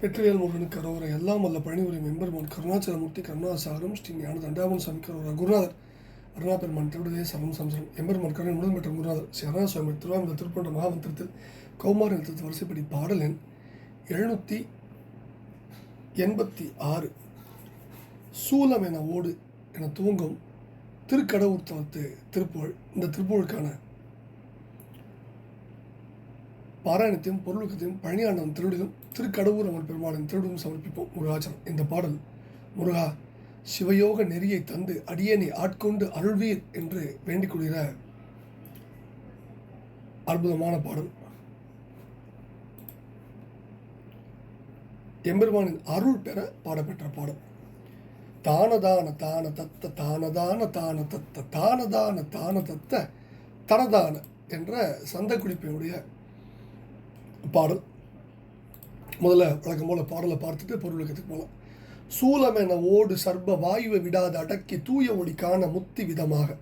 வெற்றிவேல் முருகன் அரோவரை எல்லாம் வல்ல பழனிபுரி முன் கருணாச்சலமூர்த்தி கருணாசாரம் ஸ்ரீ ஞான தண்டாபன் சாமி கரோரா குருநாதர் அருணா பெருமான் திருவிடலே சரணம் சம்சரம். எம்பெருமான் கருணை முதல் பெற்ற குருநாதர் சரணா சுவாமி திருவாமித திருப்பண்ட மகாமந்திரத்தில் கௌமார நிலத்தில் வரிசைப்படி பாடல் எண் எழுநூற்றி எண்பத்தி ஆறு. சூலம் என ஓடு என துவங்கும் திருக்கடவுர் தலத்து திருப்புகழ் இந்த திருப்புகழுக்கான பாராயணத்தையும் பொருளுக்கத்தையும் பழனியாண்டவன் திருடிலும் திருக்கடவுர் அவன் பெருமாளின் திருடும் சமர்ப்பிப்போம். முருகாச்சலம். இந்த பாடல் முருகா சிவயோக நெறியை தந்து அடியேனை ஆட்கொண்டு அருள்வீர் என்று வேண்டிக் கொள்கிற அற்புதமான பாடல். எம்பெருமானின் அருள் பெற பாடப்பெற்ற பாடல். தானதான தான தத்த தானதான தான தத்த தானதான தான தத்த தனதான என்ற சந்த குடிப்பையுடைய பாடல். முதல்ல வழக்கம் போல் பாடலை பார்த்துட்டு பொருளுக்கத்துக்கு போகலாம் சூலமென ஓடு சர்ப வாயுவை விடாது அடக்கி தூய ஒளி காண முத்தி விதமாக.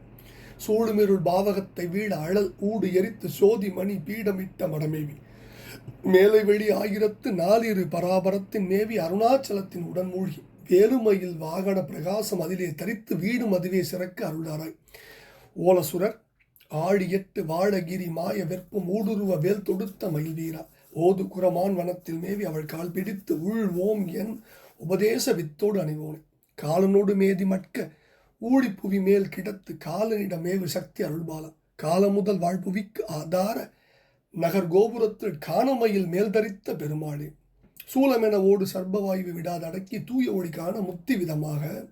சூடுமிருள் பாவகத்தை வீட அழல் ஊடு எரித்து சோதி மணி பீடமிட்ட மடமேவி. மேலை வெளி ஆயிரத்து நாலிரு பராபரத்தின் மேவி அருணாச்சலத்தின் உடன் மூழ்கி. வேலுமையில் வாகன பிரகாசம் அதிலே தரித்து வீடும் அதுவே சிறக்க அருளாராய். ஓலசுரர் ஆழியெட்டு வாழகிரி மாய வெப்பம் ஊடுருவ வேல் தொடுத்த மயில் வீரா ஓது குரமான் வனத்தில் மேவி அவள் கால் பிடித்து உள் ஓம் என் உபதேச வித்தோடு அணிவோனே. காலனோடு மேதி மட்க ஊழி புவி மேல் கிடத்து காலனிடம் மேவு சக்தி அருள்பாலம் காலம் முதல் வாழ்புவிக்கு ஆதார நகர் கோபுரத்தில் காணமையில் மேல் தரித்த பெருமாளே. சூலமென ஓடு சர்பவாயுவை விடாது அடக்கி தூய ஒளி காண முத்தி விதமாக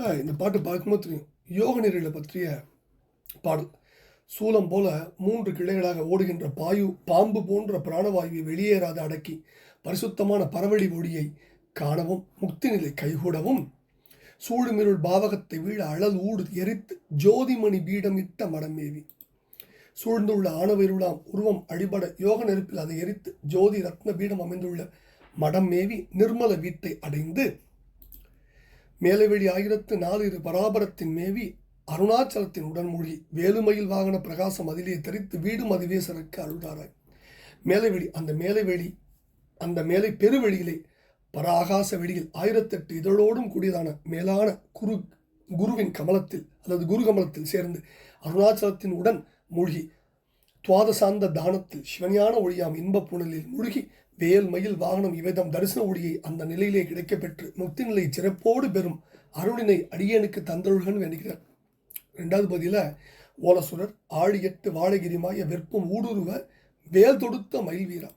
இப்போ இந்த பாட்டு பார்க்கும்போது தெரியும். யோக நெறிகளை பற்றிய பாடல். சூலம் போல மூன்று கிளைகளாக ஓடுகின்ற பாயு பாம்பு போன்ற பிராணவாயுவை வெளியேறாத அடக்கி பரிசுத்தமான பரவழி ஒளியை காணவும் முக்தி நிலை கைகூடவும் சூடுமிருள் பாவகத்தை வீழ அழல் ஊடு எரித்து ஜோதிமணி பீடமிட்ட மடமேவி சூழ்ந்துள்ள ஆணவருளாம் உருவம் அடிபட யோக நெருப்பில் அதை எரித்து ஜோதி ரத்ன பீடம் அமைந்துள்ள மடம் மேவி நிர்மல வீட்டை அடைந்து மேலவெளி ஆயிரத்து நாலு இரு பராபரத்தின் மேவி அருணாச்சலத்தின் உடன்மொழி வேலுமையில் வாகன பிரகாசம் அதிலே தரித்து வீடும் அதுவே சிறக்க அருள்தாராய் மேலைவெளி அந்த மேலைவெளி அந்த மேலை பெருவெளியிலே பர ஆகாச வெளியில் ஆயிரத்தெட்டு இதழோடும் கூடியதான மேலான குரு குருவின் கமலத்தில் அல்லது குரு கமலத்தில் சேர்ந்து அருணாச்சலத்தின் உடன் மூழ்கி துவாதசாந்த தானத்தில் சிவஞான ஒழியாம் இன்பப் புனலில் மூழ்கி வேல் மயில் வாகனம் இவைதம் தரிசன ஒளியை அந்த நிலையிலே கிடைக்கப்பெற்று முக்தி நிலை சிறப்போடு பெறும் அருளினை அடியனுக்கு தந்தருள்கன்னு வேண்டுகிறார் ரெண்டாவது பதியில் ஓலசுரர் ஆழியட்டு வாழகிரிமாய வெப்பம் ஊடுருவ வேல் தொடுத்த மயில் வீரா.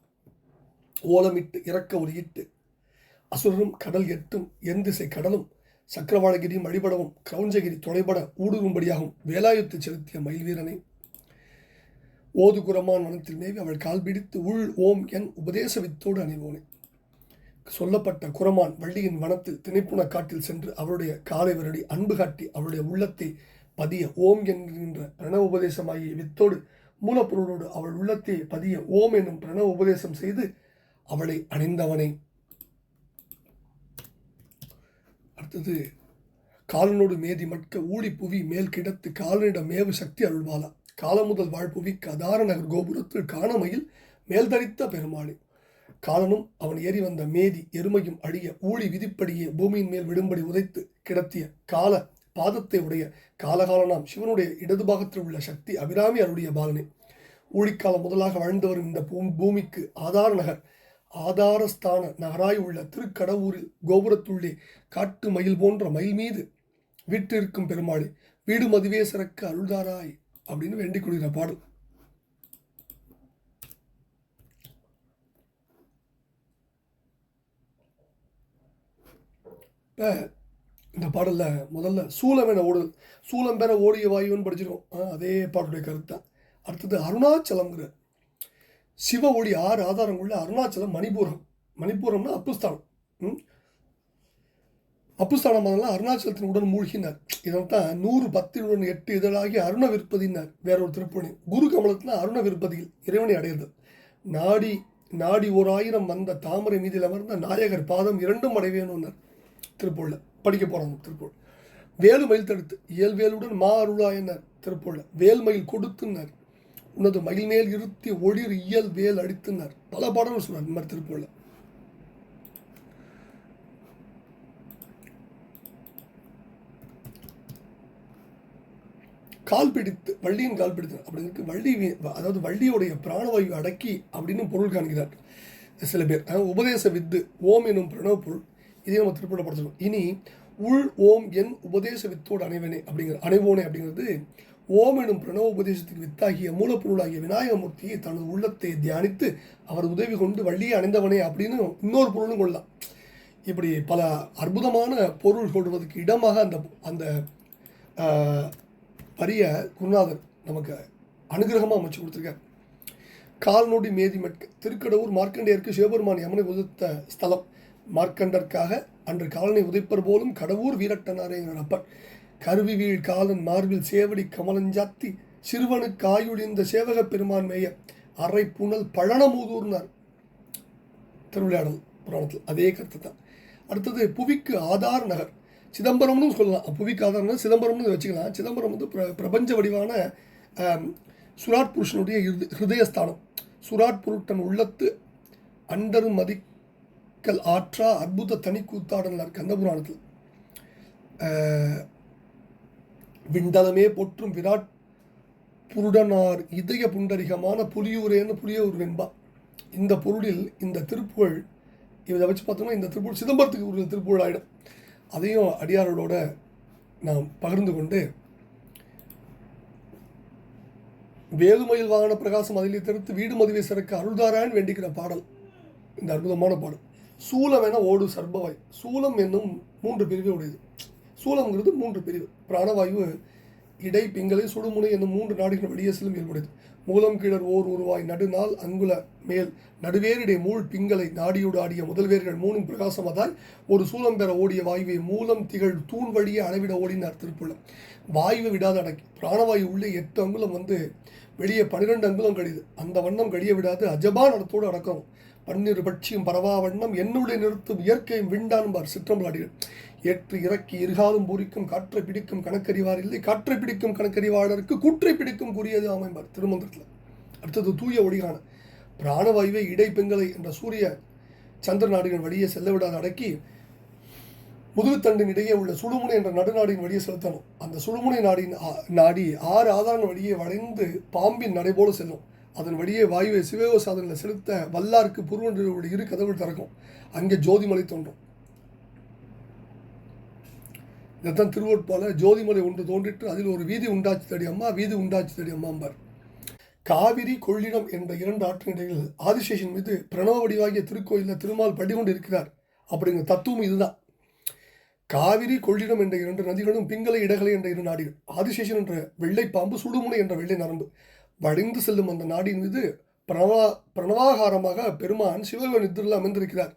ஓலமிட்டு இறக்க ஒலியிட்டு அசுரரும் கடல் எட்டும் எந்திசை கடலும் சக்கரவாளகிரியும் அடிபடவும் கிரௌஞ்சகிரி தொலைபட ஊடுரும்படியாகும் வேலாயுத்து செலுத்திய மயில் வீரனை. ஓது குரமான் வனத்தில் மேவி அவள் கால் பிடித்து உள் ஓம் என் உபதேச வித்தோடு அணிவோனே. சொல்லப்பட்ட குரமான் வள்ளியின் வனத்தில் திணைப்புண காட்டில் சென்று அவருடைய காலை வருடி அன்பு காட்டி அவருடைய உள்ளத்தை பதிய ஓம் என்கின்ற பிரணவ உபதேசமாகிய வித்தோடு மூலப்பொருளோடு அவள் உள்ளத்தை பதிய ஓம் என்னும் பிரணவ உபதேசம் செய்து அவளை அணிந்தவனே. அடுத்தது காலனோடு மேதி மட்க ஊழி புவி மேல் கிடத்து காலனிடம் மேவு சக்தி அருள்வாளா. காலம் முதல் வாழ்புவிக்கு அதார நகர் கோபுரத்தில் காணமையில் மேல்தரித்த பெருமாளே காலனும் அவன் ஏறி வந்த மேதி எருமையும் அழிய ஊழி விதிப்படியே பூமியின் மேல் விடும்படி உதைத்து கிடத்திய கால பாதத்தை உடைய காலகாலனாம் சிவனுடைய இடது பாகத்தில் உள்ள சக்தி அபிராமி அருடைய பாலனே. ஊழிக்காலம் முதலாக வாழ்ந்து வரும் இந்த பூமிக்கு ஆதார நகர் ஆதாரஸ்தான நகராய் உள்ள திருக்கடவுரில் கோபுரத்துள்ளே காட்டு மயில் போன்ற மயில் மீது வீட்டிற்கும் பெருமாளே வீடு மதுவே சிறக்க அருள்தாராய். அப்படின்னு வேண்டிக் கொள்கிற பாடல். இப்போ இந்த பாடலில் முதல்ல சூலம் என ஓடுதல் சூலம் பெற ஓடிய வாயுன்னு படிச்சிருக்கோம். ஆ, அதே பாட்டுடைய கருத்து. தான் அடுத்தது அருணாச்சலம்ங்கிற. சிவ ஒளி ஆறு ஆதாரம் அருணாச்சலம் மணிபூரம் மணிபூரம்னா அப்புஸ்தானம். ம்? அப்புஸ்தானம் அதெல்லாம் அருணாச்சலத்தின் உடன் மூழ்கினார். இதைத்தான் நூறு பத்தினுடன் எட்டு இதழாகி அருண விற்பதினார் வேற ஒரு திருப்பணி. குரு கமலத்தில் அருண விற்பதியில் இறைவனை அடையிறது நாடி நாடி ஓர் ஆயிரம் வந்த தாமரை மீதில் அமர்ந்த நாயகர் பாதம் இரண்டும் அடைவேணும்னார் திருப்பூரில் படிக்க போகிறாங்க திருப்பூர் வேலு மயில் தடுத்து இயல்வேலுடன் மா அருளாயினார் திருப்பூரில் வேல்மயில் கொடுத்துனார். உனது மயில் மேல் இருத்தி ஒளிர் இயல் வேல் அடித்துனார். பல பாடல்கள் சொன்னார் இந்த மாதிரி திருப்பூரில் கால் பிடித்து வள்ளியின் கால் பிடித்து அப்படிங்கிறது வள்ளி அதாவது வள்ளியுடைய பிராணவாயு அடக்கி அப்படின்னு பொருள் காண்கிறார். சில பேர் அதாவது உபதேச வித்து ஓம் எனும் பிரணவ பொருள் இதை நம்ம திருப்பூரில் இனி உள் ஓம் என் உபதேச வித்தோடு அணைவனே அப்படிங்கிற அணைவோனே அப்படிங்கிறது ஓம் எனும் பிரணவ உபதேசத்துக்கு வித்தாகிய மூலப்பொருளாகிய விநாயகமூர்த்தியை தனது உள்ளத்தை தியானித்து அவர் உதவி கொண்டு வள்ளியை அணைந்தவனே அப்படின்னு இன்னொரு பொருளும் கொள்ளலாம். இப்படி பல அற்புதமான பொருள் கொள்வதற்கு இடமாக அந்த அந்த வரிய குருநாதன் நமக்கு அனுகிரகமாக அமைச்சு கொடுத்துருக்கார். கால்நொடி மேதிமட்க திருக்கடவுர் மார்க்கண்டேயருக்கு சிவபெருமான் யமனை உதித்த ஸ்தலம். மார்க்கண்டற்காக அன்று காலனை உதைப்பர் போலும் கடவுர் வீரட்டனாரேங்கிற அப்பன். கருவி வீழ் காலன் மார்பில் சேவடி கமலஞ்சாத்தி சிறுவனுக்கு காயுழிந்த சேவக பெருமான் மேய அரை புனல் பழனமூதூர்னார். திருவிளையாடல் புராணத்தில் அதே கருத்து தான். அடுத்தது புவிக்கு ஆதார் நகர். சிதம்பரம்னு சொல்லலாம். புவிக்கு சிதம்பரம்னு வச்சுக்கலாம். சிதம்பரம் வந்து பிர பிரபஞ்ச வடிவான சுராட் புருஷனுடைய ஹிருதயஸ்தானம். சுராட் புருட்டன் உள்ளத்து அண்டரும் மதிக்கல் ஆற்றா அற்புத தனி கூத்தாடலார் கந்தபுராணத்தில் ஆஹ், விண்டலமே போற்றும் விராட் புருடனார் இதய புண்டரிகமான புலியூரேன்னு புலியூர் என்பா இந்த பொருளில் இந்த திருப்புகழ் இதை வச்சு பார்த்தோம்னா இந்த திருப்புகழ் சிதம்பரத்துக்கு ஒரு திருப்புகழ் ஆகிடும் அதையும் அடியாரோட நாம் பகிர்ந்து கொண்டு வேலுமயில் வாகன பிரகாசம் அதிலே தடுத்து வீடு மதுவை சிறக்க அருள்தாரான் வேண்டிக்கிற பாடல். இந்த அற்புதமான பாடல். சூலம் என ஓடு சர்பவாய். சூலம் என்னும் மூன்று பிரிவு உடையது சூலம்ங்கிறது மூன்று பிரிவு. பிராணவாயு இடை பிங்களை சுடுமுனை என்னும் மூன்று நாடுகள் வெளியே செல்லும் இயல்புடையது. மூலம் கீழர் ஓர் உருவாய் நடுநாள் அங்குல மேல். நடுவேரிடை மூழ் பிங்களை நாடியோடு ஆடிய முதல்வேர்கள் மூணும் பிரகாசமதாய் ஒரு சூலம் பெற ஓடிய வாயுவை மூலம் திகழ் தூண் வழியே அளவிட ஓடினார் திருப்புள்ள வாயுவை விடாத அடக்கி. பிராணவாயு உள்ளே எட்டு அங்குலம் வந்து வெளியே பன்னிரெண்டு அங்குலம் கழிது. அந்த வண்ணம் கழிய விடாது. அஜபா நடத்தோடு அடக்கணும். பன்னிரு பட்சியும் பரவா வண்ணம் என்னுடைய நிறுத்தும் இயற்கையும் விண்டான்பார் சிற்றம்பலாடிகள். ஏற்று இறக்கி இருகாலும் பூரிக்கும் காற்றை பிடிக்கும் கணக்கறிவார் இல்லை காற்றை பிடிக்கும் கணக்கறிவாளருக்கு கூற்றை பிடிக்கும் கூறியது அமைம்பார் திருமந்திரத்தில். அடுத்தது தூய ஒளிகான பிராணவாயுவை இடைப்பெங்கலை என்ற சூரிய சந்திர நாடுகள் வழியே செல்ல விடாத அடக்கி முதுகுத்தண்டின் இடையே உள்ள சுடுமுனை என்ற நடுநாடின் வழியே செலுத்தணும். அந்த சுடுமுனை நாடின் நாடி ஆறு ஆதாரங்கள் வழியே வளைந்து பாம்பின் நடைபோல செல்லும். அதன் வழியே வாயுவை சிவயோக சாதனையில் செலுத்த வல்லாருக்கு புருவனுடைய இரு கதவுகள் திறக்கும். அங்கே ஜோதிமலை தோன்றும். இதைத்தான் திருவோட்பால ஜோதிமலை ஒன்று தோன்றிட்டு அதில் ஒரு வீதி உண்டாச்சு தடி அம்மா வீதி உண்டாச்சு தடி அம்மாம்பார். காவிரி கொள்ளிடம் என்ற இரண்டு ஆற்றினிடையில் ஆதிசேஷன் மீது பிரணவ வடிவாகிய திருக்கோயிலில் திருமால் படிகொண்டு இருக்கிறார். அப்படிங்கிற தத்துவம் இதுதான். காவிரி கொள்ளிடம் என்ற இரண்டு நதிகளும் பிங்களை இடகலை என்ற இரு நாடிகள். ஆதிசேஷன் என்ற வெள்ளை பாம்பு சுடுமுனை என்ற வெள்ளை நரம்பு. வடிந்து செல்லும் அந்த நாடின் மீது பிரணவா பிரணவாகாரமாக பெருமான் சிவக நித்திரில் அமைந்திருக்கிறார்.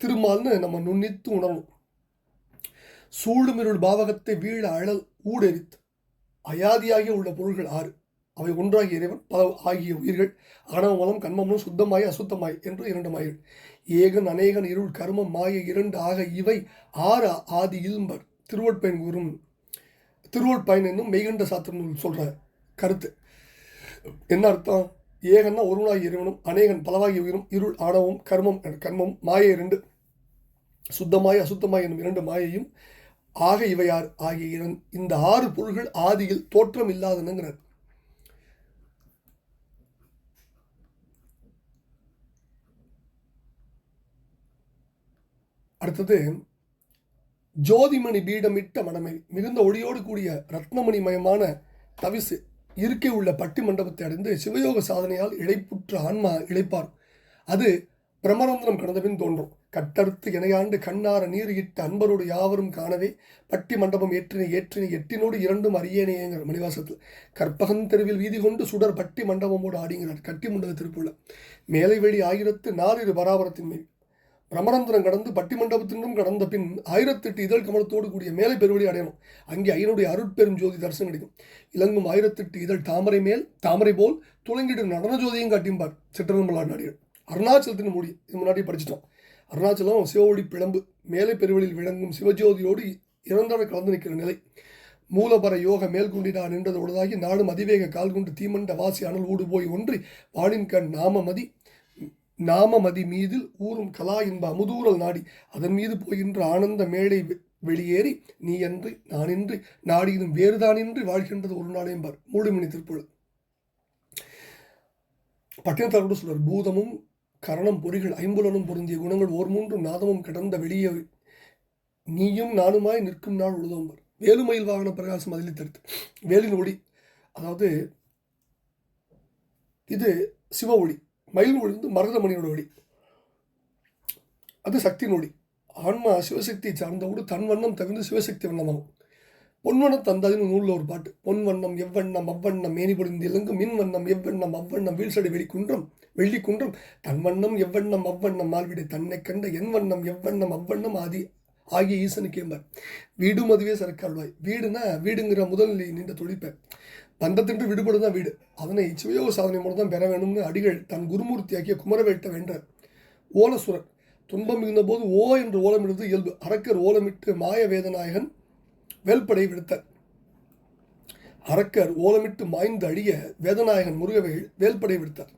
திருமால்னு நம்ம நுண்ணித்து உணரணும். சூடுமிருள் பாவகத்தை வீழ அழல் ஊடெரித்து அயாதியாகிய உள்ள பொருள்கள் ஆறு. அவை ஒன்றாகிய இறைவன் பல ஆகிய உயிர்கள் ஆணவமலம் கண்மமலம் சுத்தமாய் அசுத்தமாய் என்று இரண்டு மாய்கள். ஏகன் அநேகன் இருள் கர்மம் மாய இரண்டு ஆக இவை ஆறு ஆதி இல்பர் திருவட்பயன் கூறும் திருவட்பயன் என்னும் மெய்கண்ட சாத்திரம் சொல்கிற கருத்து. என்ன அர்த்தம்? ஏகன்னா ஒருவனாகி இறைவனும் அநேகன் பலவாகி உயிரும் இருள் ஆணவம் கர்மம் கர்மம் மாயை இரண்டு சுத்தமாய் அசுத்தமாய் என்னும் இரண்டு மாயையும் ஆக இவையார் ஆகிய இரண்- இந்த ஆறு பொருள்கள் ஆதியில் தோற்றம் இல்லாதனுங்கிறார். அடுத்தது ஜோதிமணி பீடமிட்ட மடமை மிகுந்த ஒளியோடு கூடிய ரத்னமணிமயமான தவிசு. இருக்கை உள்ள பட்டி மண்டபத்தை அடைந்து சிவயோக சாதனையால் இழைப்புற்ற ஆன்மா இழைப்பார். அது பிரமரந்திரம் கடந்தபின் தோன்றும். கட்டறுத்து இணையாண்டு கண்ணார நீர் இட்ட அன்பரோடு யாவரும் காணவே பட்டி மண்டபம் ஏற்றினை ஏற்றினை எட்டினோடு இரண்டும் அறியேனேங்கிற மணிவாசத்தில். கற்பகன் தெருவில் வீதி கொண்டு சுடர் பட்டி மண்டபமோடு ஆடிங்கிறார் கட்டி முண்டக திருப்புள்ள. மேலை வெளி ஆயிரத்து நாலிரு பராபரத்தின் மேல். ரமணந்திரம் கடந்து பட்டி மண்டபத்தினும் கடந்த பின் ஆயிரத்தெட்டு இதழ் கமலத்தோடு கூடிய மேலை பெருவழி அடையணும். அங்கே ஐயனுடைய அருட்பெரும் ஜோதி தரிசனம் கிடைக்கும். இலங்கும் ஆயிரத்தெட்டு இதழ் தாமரை மேல் தாமரை போல் துளங்கிடும் நடன ஜோதியும் காட்டியும்பார் சிற்றம்பலார் நாடிகள் அருணாச்சலத்தின் மூடி இது முன்னாடி படிச்சிட்டோம். அருணாச்சலம் சிவஒளி பிளம்பு மேலை பெருவழியில் விளங்கும் சிவஜோதியோடு இறந்தவை கலந்து நிற்கிற நிலை. மூலபர யோக மேல்குண்டிடா நின்றது உடலாகி நாடும் அதிவேக கால்குண்டு தீமண்ட வாசி அனல் ஊடு போய் ஒன்றி வாளின் கண் நாமமதி நாமமதி மீதில் ஊறும் கலா என்ப அமுதூரல் நாடி. அதன் மீது போகின்ற ஆனந்த மேடை வெ- வெளியேறி நீ என்று நானின்றி நாடியினும் வேறுதானின்றி வாழ்கின்றது ஒரு நாளேம்பார் மூடுமணி திருப்பொழுது பட்டினத்தார் கூட பூதமும் கரணம் பொறிகள் ஐம்புலனும் பொருந்திய குணங்கள் ஓர் மூன்றும் நாதமும் கடந்த வெளியே நீயும் நானுமாய் நிற்கும் நாள் உழுதோம்பர் வேலுமயில் வாகன பிரகாசம் அதில் தடுத்து வேலின் ஒளி அதாவது இது சிவ ஒளி மயில் ஒளி மருதமணியோட ஒளி. அது சக்தி நொடி ஆன்மா சிவசக்தியை சார்ந்தவோடு தன் வண்ணம் தகுந்து சிவசக்தி வண்ணமாகும். பொன்வண்ணம் தந்தாதுன்னு நூலில் ஒரு பாட்டு. பொன் வண்ணம் எவ்வண்ணம் அவ்வண்ணம் மேனி பொழிந்து மின்வண்ணம் மின் வண்ணம் எவ்வண்ணம் அவ்வண்ணம் வீழ்சடை வெளிக்குன்றம் வெள்ளிக்குன்றம் தன் வண்ணம் எவ்வண்ணம் அவ்வண்ணம் மால்விடை தன்னை கண்ட என் வண்ணம் எவ்வண்ணம் அவ்வண்ணம் ஆதி ஆகிய ஈசனுக்கு என்பார் வீடும் அதுவே சரக்காழ்வாய். வீடுனா வீடுங்கிற முதல் நீண்ட நின்ற பந்தத்தின்று விடுபடுதான் வீடு. அதனை சிவயோக சாதனை மூலம் தான் பெற வேணும்னு அடிகள் தன் குருமூர்த்தியாக்கிய குமரவேட்ட வென்றார். ஓலசுரன் துன்பம் மிகுந்த போது ஓ என்று ஓலமிடுவது இயல்பு அரக்கர் ஓலமிட்டு மாய வேதநாயகன் வேல்படை விடுத்தார். அரக்கர் ஓலமிட்டு மாய்ந்து அழிய வேதநாயகன் முருகவை வேல்படை விடுத்தார்.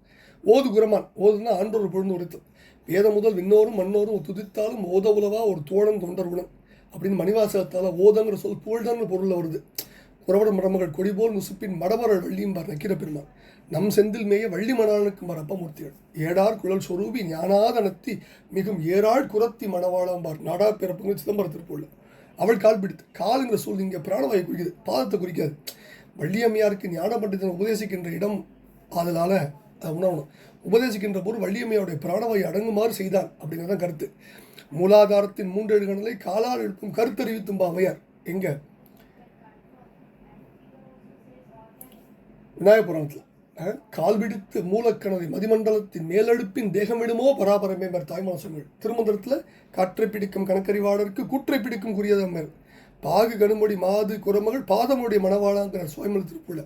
ஓது குரமான் ஓதுனா ஆண்டோர் பொழுது உரைத்தல் வேதம் முதல் விண்ணோரும் மண்ணோரும் துதித்தாலும் ஓத உலவா ஒரு தோழன் தொண்டர் குணம் அப்படின்னு மணிவாசகத்தால் ஓதங்கிற சொல் புகழ்தான்னு பொருளில் வருது. புறவட மடமகள் கொடிபோல் முசுப்பின் மடமரல் வள்ளியும்பார் நக்கிர பெருமான். நம் செந்தில் மேய வள்ளி மணாளனுக்கு மரப்பமூர்த்திகள் ஏடார் குழல் சொரூபி ஞானாதனத்தி மிகும் ஏறாள் குரத்தி மணவாளம்பார் நாடா பிறப்புங்க சிதம்பரத்திற்கு உள்ள அவள் கால் பிடித்து காலுங்கிற சூழ் இங்கே பிராணவாயை குறிக்குது பாதத்தை குறிக்காது. வள்ளியம்மையாருக்கு ஞான பண்டிதன் உபதேசிக்கின்ற இடம் அதனால் அதை உபதேசிக்கின்ற போது வள்ளியம்மையோடைய பிராணவாயை அடங்குமாறு செய்தான் அப்படிங்கிறதான் கருத்து. மூலாதாரத்தின் மூன்று எழுகணலை காலால் எழுப்பும் கருத்தறிவித்தும் பாவையார் எங்கே? விநாயக புராணத்தில் அஹ், கால் விடுத்து மதிமண்டலத்தின் மேலெடுப்பின் தேகமிடுமோ பராபரமே மேற் தாய்மாசங்கள் திருமந்திரத்தில் காற்றை பிடிக்கும் கணக்கறிவாளருக்கு கூற்றை பிடிக்கும் குறியதம்மர் பாகு கணுமொழி மாது குரமகள் பாதமுடைய மணவாளாங்கிறார் சுவாமிமலை திருப்புள்ள.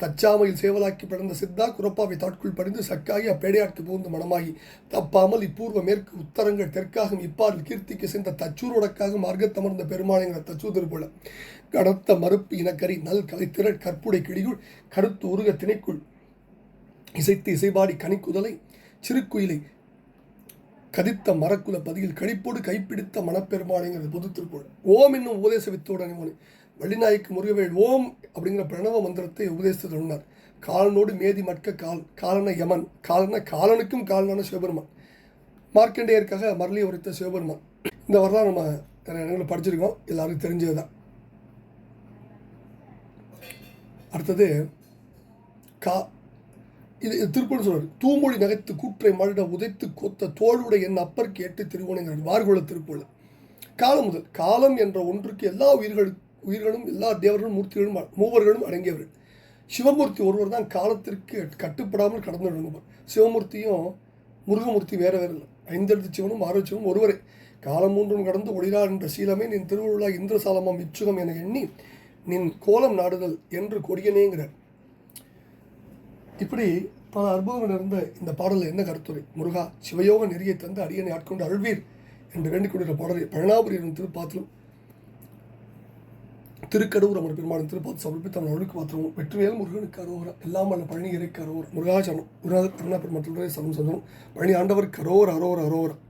தச்சாமையில் சேவலாக்கி பிறந்த சித்தா குரப்பாவை தாட்குள் படிந்து சக்காகி அப்பேடையாட்கு புகுந்து மனமாகி. தப்பாமல் இப்பூர்வ மேற்கு உத்தரங்கள் தெற்காகும் இப்பாரில் கீர்த்திக்கு சென்ற தச்சூரோடக்காக மார்க்கத்தமர்ந்த பெருமாளைங்கிற தச்சூர் திருப்புள்ள. கடத்த மறுப்பு இனக்கரி நல் கலைத்திரள் கற்புடை கிளியுள் கடுத்து உருக திணைக்குள். இசைத்து இசைபாடி கனிக்குதலை சிறுக்குயிலை கதித்த மரக்குல பதியில் கழிப்போடு கைப்பிடித்த மனப்பெருமாளைங்கிறது பொது திருப்பூர் ஓம் என்னும் உபதேச வித்தோடு அணிவனு வள்ளிநாய்க்கு முருகவேல் ஓம் அப்படிங்கிற பிரணவ மந்திரத்தை உபதேசித்து சொன்னார் காலனோடு மேதி மட்க கால் காலன யமன் காலன காலனுக்கும் காலனான சிவபெருமான். மார்க்கண்டேயருக்காக மரளி உரைத்த சிவபெருமான். இந்த வரலாறு நம்ம நிறைய இடங்களில் படிச்சிருக்கோம். எல்லாருக்கும் தெரிஞ்சது தான் அடுத்தது கா இது திருப்பூர் சொல்றாரு. தூமொழி நகைத்து கூற்றை மழுட உதைத்து கொத்த தோளுடைய என் அப்பர் எட்டு திருவோணங்கிறார். வார்குல திருப்பூர் காலம் முதல் காலம் என்ற ஒன்றுக்கு எல்லா உயிர்களும் உயிர்களும் எல்லா தேவர்களும் மூர்த்திகளும் மூவர்களும் அடங்கியவர்கள். சிவமூர்த்தி ஒருவர் தான் காலத்திற்கு கட்டுப்படாமல் கடந்து விளங்குவார் சிவமூர்த்தியும் முருகமூர்த்தி வேற வேற இல்லை. ஐந்தெழுத்து சிவனும் ஆறு சிவனும் ஒருவரே. காலம் மூன்றும் கடந்து ஒளிரா என்ற சீலமே நின் திருவிழா இந்திரசாலமாம் இச்சுகம் என எண்ணி நின் கோலம் நாடுதல் என்று கொடியனேங்கிறார். இப்படி பல அற்புதங்கள் இருந்த இந்த பாடலில் என்ன கருத்துரை? முருகா சிவயோக நெறியை தந்து அடியனை ஆட்கொண்டு அழுவீர் என்று வேண்டிக் கொண்டிருக்கிற பாடலை பழனாபுரியின் எனும் திருப்பாத்திலும் திருக்கடூர் அமர் பெருமாளின் திருப்பாத்து சமர்ப்பித்து அவன் அழுக்கு பாத்திரமும் வெற்றிவேல் முருகனுக்கு அரோகரம் எல்லாம் அல்ல பழனி இறைக்கு அரோகர் முருகாச்சரணம் முருகா கருணா பெருமாள் சமம் சந்தனம் பழனி ஆண்டவர் கரோர் அரோர் அரோரம்